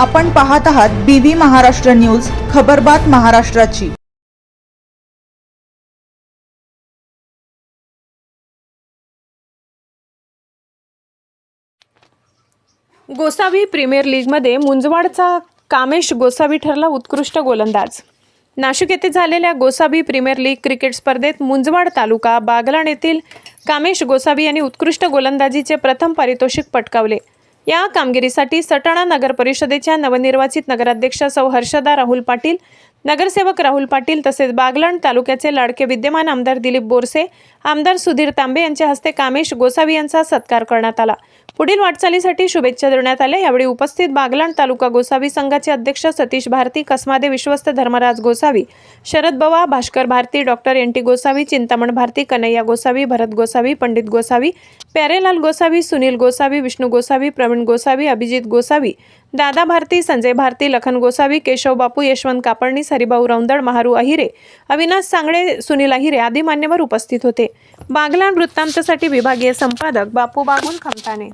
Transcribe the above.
आपण पाहत आहात बीव्ही महाराष्ट्र न्यूज खबरबात महाराष्ट्राची. गोसावी प्रीमियर लीगमध्ये मुंजवाडचा कामेश गोसावी ठरला उत्कृष्ट गोलंदाज. नाशिक येथे झालेल्या गोसावी प्रीमियर लीग क्रिकेट स्पर्धेत मुंजवाड तालुका बागलाण येथील कामेश गोसावी यांनी उत्कृष्ट गोलंदाजीचे प्रथम पारितोषिक पटकावले. या कामगिरीसाठी सटाणा नगर परिषदेच्या नवनिर्वाचित नगराध्यक्षा सौ हर्षदा राहुल पाटील नगरसेवक राहुल पाटील तसेच बागलाण तालुक्याचे लाडके विद्यमान आमदार दिलीप बोरसे आमदार सुधीर तांबे यांच्या हस्ते कामेश गोसावी यांचा सत्कार करण्यात आला. पुढील वाटचालीसाठी शुभेच्छा देण्यात आल्या. यावेळी उपस्थित बागलाण तालुका गोसावी संघाचे अध्यक्ष सतीश भारती कसमादे विश्वस्त Dharmaraj Gosavi Sharad Bawa Bhaskar Bharati doctor N. T. Gosavi Chintaman Bharati Kanhaiya Gosavi Bharat Gosavi Pandit Gosavi Pyarelal Gosavi Sunil Gosavi Vishnu Gosavi Pravin Gosavi Abhijit Gosavi Dada Bharati Sanjay Bharti Lakhan Gosavi Keshav बापू यशवंत कापडणीस हरिभाऊ रौंदळ महारू अहिरे अविनाश सांगळे सुनील अहिरे आदी मान्यवर उपस्थित होते. बागलाण वृत्तांतसाठी विभागीय संपादक बापू बागुल खमताने